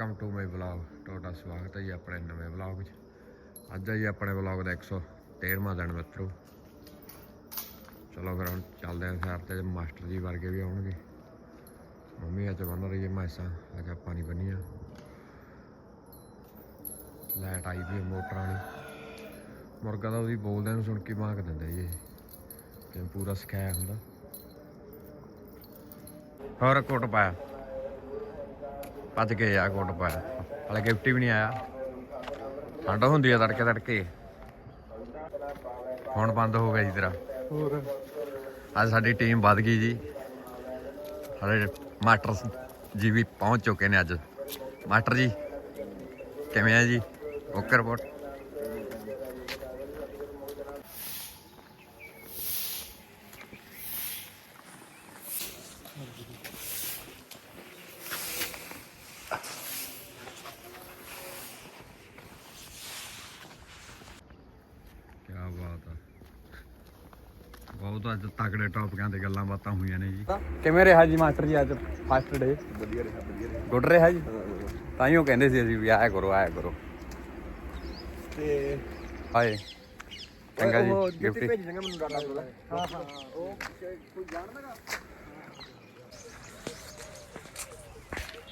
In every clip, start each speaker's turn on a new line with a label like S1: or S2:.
S1: Welcome to my vlog ਤੁਹਾਡਾ ਸਵਾਗਤ ਹੈ ਜੀ ਆਪਣੇ ਨਵੇਂ ਵਲੌਗ ਵਿੱਚ ਅੱਜ ਹੈ ਜੀ ਆਪਣੇ ਵਲੌਗ ਦਾ 113ਵਾਂ ਦਿਨ ਮਿੱਤਰੋ। ਚਲੋ ਫਿਰ ਹੁਣ ਚੱਲਦੇ ਆਂ ਸੈਰ ਤੇ, ਮਾਸਟਰ ਜੀ ਵਰਗੇ ਵੀ ਆਉਣਗੇ। ਮੰਮੀ ਅੱਜ ਬੰਨ ਰਹੀ ਹੈ ਮੈਸਾਂ, ਅੱਜ ਆਪਾਂ ਨਹੀਂ ਬੰਨੀਆਂ। ਲਾਈਟ ਆਈ ਵੀ ਮੋਟਰਾਂ ਵਾਲੀ ਮੁਰਗਾ ਤਾਂ ਉਹਦੀ ਬੋਲਦਿਆਂ ਨੂੰ ਸੁਣ ਕੇ ਮਾਂਕ ਦਿੰਦਾ ਜੀ ਤੇ ਪੂਰਾ ਸਿਖਾਇਆ ਹੁੰਦਾ। ਹੋਰ ਕੋਟ ਪਾਇਆ। ਭੱਜ ਕੇ ਆ ਕੋਟ ਪਾਇਆ ਹਲੇ ਗਿਫਟ ਵੀ ਨਹੀਂ ਆਇਆ। ਠੰਡ ਹੁੰਦੀ ਆ ਤੜਕੇ ਤੜਕੇ। ਹੁਣ ਬੰਦ ਹੋ ਗਿਆ ਜੀ ਤੇਰਾ।
S2: ਹੋਰ?
S1: ਅੱਜ ਸਾਡੀ ਟੀਮ ਵੱਧ ਗਈ ਜੀ। ਸਾਡੇ ਮਾਸਟਰ ਜੀ ਵੀ ਪਹੁੰਚ ਚੁੱਕੇ ਨੇ ਅੱਜ। ਮਾਸਟਰ ਜੀ ਕਿਵੇਂ ਆ ਜੀ? ਓਕੇ ਰਿਪੋਰਟ ਕੀ ਬਾਤ ਆ ਬਹੁਤ ਅੱਜ ਤਕੜੇ ਟੌਪਿਕਾਂ ਤੇ ਗੱਲਾਂ ਬਾਤਾਂ ਹੋਈਆਂ ਨੇ ਜੀ। ਕਿਵੇਂ ਰਿਹਾ ਜੀ ਮਾਸਟਰ ਜੀ ਅੱਜ ਫਸਟ ਡੇ
S2: ਵਧੀਆ ਰਿਹਾ ਵਧੀਆ ਰਿਹਾ।
S1: ਗੁੱਡ ਰਿਹਾ ਜੀ? ਤਾਈਓ ਕਹਿੰਦੇ ਸੀ ਅਸੀਂ ਵੀ ਆਇਆ ਕਰੋ ਆਇਆ ਕਰੋ।
S2: ਤੇ
S1: ਹਾਏ ਚੰਗਾ ਜੀ
S2: ਉਹ
S1: ਗਿਫਟ
S2: ਭੇਜ ਜਾਂਗਾ ਮੈਨੂੰ ਡਾਟਾ ਬੋਲਾ ਹਾਂ ਹਾਂ। ਉਹ ਕੋਈ ਜਾਣਦਾਗਾ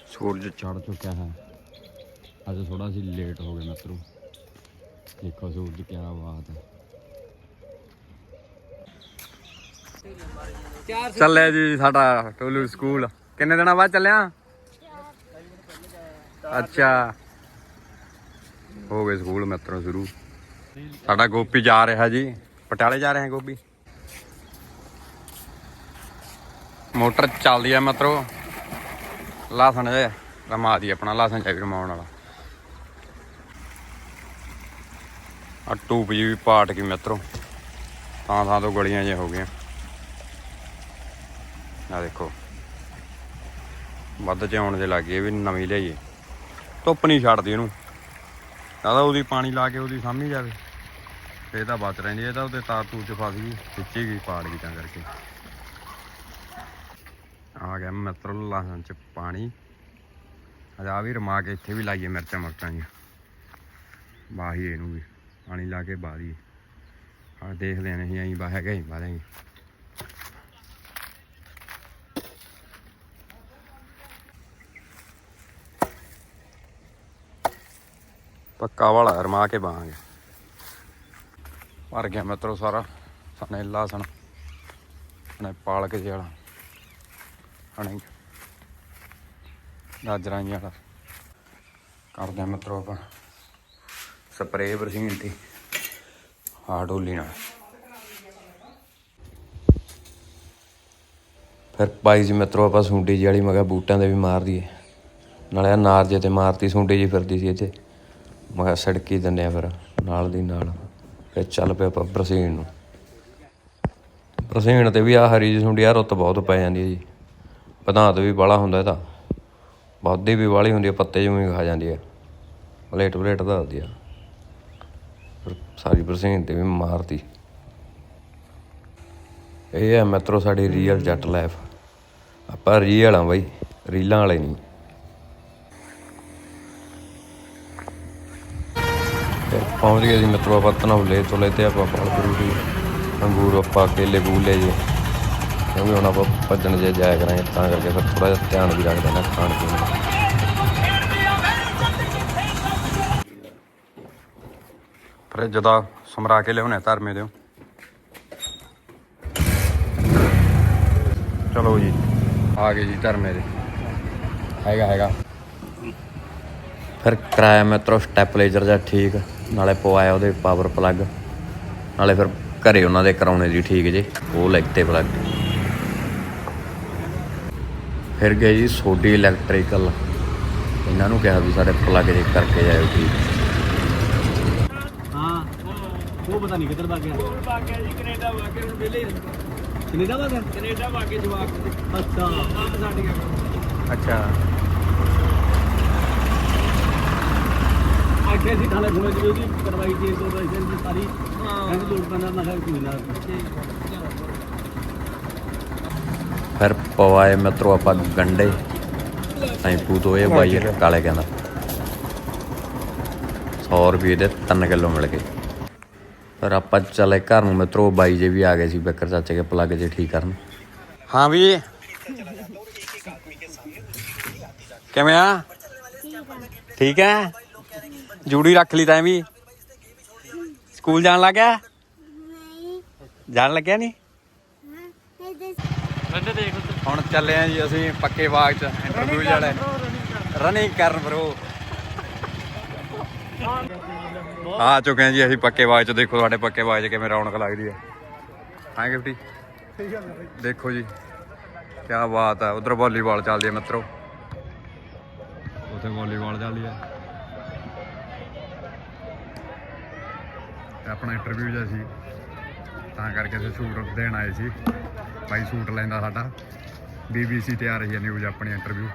S1: ਸੂਰਜ ਚੜ ਚੁੱਕਿਆ ਹੈ। ਅੱਜ ਥੋੜਾ ਸੀ ਲੇਟ ਹੋ ਗਏ ਮਿੱਤਰੋ। ਦੇਖੋ ਸੂਰਜ ਕੀ ਬਾਤ ਹੈ। ਚੱਲਿਆ ਜੀ ਸਾਡਾ ਟੋਲੂ ਸਕੂਲ। ਕਿੰਨੇ ਦਿਨਾਂ ਬਾਅਦ ਚੱਲਿਆ? ਅੱਛਾ। ਹੋ ਗਏ ਸਕੂਲ ਮਿੱਤਰੋ ਸ਼ੁਰੂ। ਸਾਡਾ ਗੋਪੀ ਜਾ ਰਿਹਾ ਜੀ। ਪਟਿਆਲੇ ਜਾ ਰਹੇ ਹੈ ਗੋਪੀ। ਮੋਟਰ ਚੱਲਦੀ ਆ ਮਿੱਤਰੋ। ਲਾਸਣ ਜੇ ਰਮਾ ਦੀ ਆਪਣਾ ਲਾਸਣ ਚਾਹੀਦਾ ਰਮਾਉਣ ਵਾਲਾ। ਆ ਟੂਪ ਜੀ ਵੀ ਪਾਟ ਗਈ ਮਿੱਤਰੋ। ਥਾਂ ਥਾਂ ਤੋਂ ਗਲੀਆਂ ਜਿਹੀਆਂ ਹੋ ਗਈਆਂ। ਆ ਦੇਖੋ। ਵੱਧ ਚ ਆਉਣ ਦੇ ਲੱਗੇ ਵੀ ਨਵੀਂ ਲਿਆਈਏ। ਧੁੱਪ ਨਹੀਂ ਛੱਡਦੀ ਇਹਨੂੰ। ਦਾਦਾ ਉਹਦੀ ਪਾਣੀ ਲਾ ਕੇ ਉਹਦੀ ਸਾਂਭੀ ਜਾਵੇ। ਫੇਰ ਤਾਂ ਬਚ ਰਹਿੰਦੀ ਇਹ ਤਾਂ ਉਹਦੇ ਤਾਰ ਤੂਰ ਚ ਫਸ ਗਈ, ਖਿੱਚੀ ਗਈ ਪਾੜ ਗਈ ਤਾਂ ਕਰਕੇ। ਆ ਗਿਆ ਮਿੱਤਰੋ ਲਾਹਣ ਚ ਪਾਣੀ। ਅਜਾ ਵੀ ਰਮਾ ਕੇ ਇੱਥੇ ਵੀ ਲਾਈਏ ਮਿਰਚਾਂ ਮਰਚਾਂ ਜੀ ਬਾਹੀ ਇਹਨੂੰ ਵੀ, ਪਾਣੀ ਲਾ ਕੇ ਬਾਹੀ ਆ ਦੇਖਦੇ ਆਂ ਅਸੀਂ ਐਂ ਬਾਹ ਹੈਗਾ ਹੀ ਬਾਹਾਂਗੇ ਪੱਕਾ ਵਾਲਾ ਰਮਾ ਕੇ ਬਾਹਾਂਗੇ ਭਰ ਗਿਆ ਮਿੱਤਰੋ ਸਾਰਾ ਸਣੇ ਲਾਸਣ ਸਣੇ। ਪਾਲਕ ਜਿਹੜਾ ਹਣੇ ਗਾਜਰਾਂ ਜਿਹਾ ਵਾਲਾ। ਕਰਦੇ ਆ ਮਿੱਤਰੋ ਆਪਾਂ ਸਪਰੇਅ ਬਰਸੀਨ ਤੇ ਆ ਡੋਲੀ ਨਾਲ। ਫਿਰ ਪਾਈ ਜੀ ਮਿੱਤਰੋ ਆਪਾਂ ਸੁੰਡੀ ਜੀ ਵਾਲੀ ਮਗਾ ਬੂਟਾਂ ਦੇ ਵੀ ਮਾਰ ਦਈਏ। ਨਾਲੇ ਆਹ ਜੇ ਤੇ ਮਾਰਤੀ, ਸੁੰਡੀ ਜੀ ਫਿਰਦੀ ਸੀ ਇੱਥੇ। ਮੈਂ ਕਿਹਾ ਸੜਕੀ ਦਿੰਦੇ ਆ ਫਿਰ ਨਾਲ ਦੀ ਨਾਲ। ਫਿਰ ਚੱਲ ਪਿਆ ਆਪਾਂ ਬਰਸੀਨ ਨੂੰ। ਬਰਸੀਨ ਤੇ ਵੀ ਆ ਹਰੀ ਜੀ ਸੁੰਡੀ ਆ ਰੁੱਤ ਬਹੁਤ ਪੈ ਜਾਂਦੀ ਹੈ ਜੀ। ਪਦਾਂਤ ਵੀ ਬਾਲਾ ਹੁੰਦਾ ਇਹਦਾ। ਬਹੁਤੀ ਵੀ ਵਾਲੀ ਹੁੰਦੀ ਹੈ, ਪੱਤੇ ਜਿਵੇਂ ਹੀ ਖਾ ਜਾਂਦੀ ਹੈ। ਪਲੇਟ ਪਲੇਟ ਦੱਸਦੀ ਆ ਫਿਰ ਸਾਰੀ ਬਰਸੀਨ ਤੇ ਵੀ ਮਾਰਤੀ। ਇਹ ਹੈ ਮਿੱਤਰੋ ਸਾਡੀ ਰੀਅਲ ਜੱਟ ਲਾਈਫ ਆਪਾਂ ਰੀਅਲ ਆ ਬਾਈ ਰੀਲਾਂ ਵਾਲੇ ਨਹੀਂ। ਤੇ ਪਹੁੰਚ ਗਏ ਜੀ ਮਿੱਤਰੋ ਆਪਾਂ ਤਨੌਲੇ ਤੋਲੇ ਤੇ ਆਪਾਂ ਫਲ ਫਰੂਟੀ ਅੰਗੂਰ ਆਪਾਂ ਕੇਲੇ ਬੂਲੇ ਜੀ। ਕਿਉਂਕਿ ਹੁਣ ਆਪਾਂ ਭੱਜਣ ਜੇ ਜਾਇਆ ਕਰਾਂਗੇ ਤਾਂ ਕਰਕੇ ਫਿਰ ਥੋੜਾ ਜਿਹਾ ਧਿਆਨ ਵੀ ਰੱਖਦੇ ਨਾ ਖਾਣ ਪੀਣ ਦਾ। ਫਰਿੱਜ ਦਾ ਸਮਰਾ ਕੇ ਲਿਆਉਣੇ ਧਰਮੇ ਦਿਓ ਚਲੋ ਜੀ ਆ ਗਏ ਜੀ ਧਰਮੇ ਦੇ। ਹੈਗਾ ਹੈਗਾ। ਫਿਰ ਕਰਾਇਆ ਮਿੱਤਰੋ ਸਟੈਪਲਾਈਜ਼ਰ ਜਾਂ ਠੀਕ। ਨਾਲੇ ਪਵਾਇਆ ਉਹਦੇ ਪਾਵਰ ਪਲੱਗ ਨਾਲੇ ਫਿਰ ਘਰੇ ਉਹਨਾਂ ਦੇ ਕਰਾਉਣੇ ਜੀ ਠੀਕ ਜੇ ਉਹ ਲੈਤੇ ਪਲੱਗ ਫਿਰ ਗਏ ਜੀ ਸੋਡੀ ਇਲੈਕਟ੍ਰੀਕਲ ਇਹਨਾਂ ਨੂੰ ਕਿਹਾ ਵੀ ਸਾਡੇ ਪਲੱਗ ਜੇ ਕਰਕੇ ਜਾਇਓ ਠੀਕ।
S2: ਹਾਂ ਉਹ ਪਤਾ ਨਹੀਂ ਕਿੱਧਰ ਭੱਗ ਗਿਆ। ਭੱਗ ਗਿਆ ਜੀ ਕੈਨੇਡਾ ਭੱਗ ਗਿਆ ਹੁਣ ਵਿਹਲੇ ਹੀ ਕੈਨੇਡਾ ਭੱਗ ਗਿਆ? ਕੈਨੇਡਾ ਭੱਗ ਕੇ ਜਵਾਕ। ਅੱਛਾ। ਆਪ ਛੱਡ ਗਿਆ।
S1: ਅੱਛਾ।
S2: ਆਖਿਆ ਸੀ ਥਾਲੇ ਫੋਨ ਚ ਵੀ ਉਹਦੀ ਕਰਵਾਈ ਸੀ ਤੋਂ ਲਾਇਸੈਂਸ ਦੀ ਸਾਰੀ ਕਹਿੰਦੀ ਲੋੜ ਪੈਂਦਾ ਮੈਂ ਕਿਹਾ ਕੋਈ ਨਾ।
S1: ਫਿਰ ਪਵਾਏ ਮਿੱਤਰੋ ਆਪਾਂ ਗੰਡੇ। ਟੈਂਪੂ ਤੋਂ ਇਹ ਬਾਈ ਕਾਲੇ ਕਹਿੰਦਾ। 100 ਰੁਪਏ ਦੇ 3 ਕਿਲੋ ਮਿਲ ਗਏ। ਪਰ ਆਪਾਂ ਚੱਲੇ ਘਰ ਨੂੰ ਮਿੱਤਰੋ ਬਾਈ ਜੇ ਵੀ ਆ ਗਏ ਸੀ ਬੱਕਰ ਚਾਚੇ ਕੇ ਪਲੱਗ ਜੇ ਠੀਕ ਕਰਨ। ਹਾਂ ਵੀ। ਕਿਵੇਂ ਆ? ਠੀਕ ਹੈ। ਜੂੜੀ ਰੱਖ ਲਈ ਤੈਂ ਵੀ। ਸਕੂਲ ਜਾਣ ਲੱਗਿਆ ਜਾਣ ਲੱਗਿਆ ਨਹੀਂ? ਹੁਣ ਚੱਲੇ ਆ ਜੀ ਅਸੀਂ ਪੱਕੇ ਬਾਗ ਚ ਇੰਟਰਵਿਊ ਵਾਲੇ। ਰਨਿੰਗ ਕਰਨ। ਬ్రో ਆ ਚੁੱਕੇ ਆ ਜੀ ਅਸੀਂ ਪੱਕੇ ਬਾਗ ਚ। ਦੇਖੋ ਸਾਡੇ ਪੱਕੇ ਬਾਗ ਚ ਕਿਵੇਂ ਰੌਣਕ ਲੱਗਦੀ ਹੈ ਹਾਂ ਗਿਫਟੀ? ਦੇਖੋ ਜੀ ਕੀ ਬਾਤ ਹੈ ਉਧਰ ਵਾਲੀਬਾਲ ਚੱਲਦੀ ਹੈ ਮਿੱਤਰੋ। ਉਥੇ ਵਾਲੀਬਾਲ ਚੱਲਦੀ ਹੈ ਤੇ ਆਪਣਾ ਇੰਟਰਵਿਊ ਜਿਹਾ ਸੀ। ਤਾਂ ਕਰਕੇ ਅਸੀਂ ਸ਼ੂਟ ਦੇਣ ਆਏ ਸੀ। ਭਾਈ ਸ਼ੂਟ ਲੈਂਦਾ ਸਾਡਾ। BBC ਤੇ ਆ ਰਹੀ ਹੈ ਨਿਊਜ਼ ਆਪਣੀ ਇੰਟਰਵਿਊ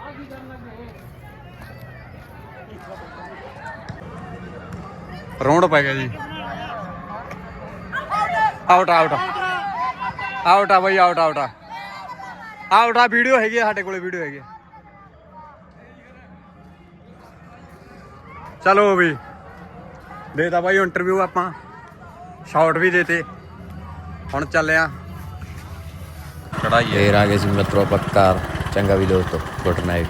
S1: ਰੌਂਡ ਪੈ ਗਿਆ ਜੀ। ਆਊਟ ਆਊਟ ਆਊਟ ਆ ਬਈ ਆਊਟ ਆਊਟ ਆਊਟ ਆ ਵੀਡੀਓ ਹੈਗੀ ਆ ਸਾਡੇ ਕੋਲੇ ਵੀਡੀਓ ਹੈਗੀ ਆ। ਚਲੋ ਵੀ। ਦੇਤਾ ਬਾਈ ਇੰਟਰਵਿਊ ਆਪਾਂ। ਸ਼ਾਰਟ ਵੀ ਦੇਤੇ। ਹੁਣ ਚੱਲੇ ਆ। ਚੜਾਈਏ। ਫੇਰ ਆ ਗਏ ਸੀ ਮਿੱਤਰੋ ਪੱਕਾ ਚੰਗਾ ਵੀ ਦੋਸਤੋ ਗੁੱਡ ਨਾਈਟ।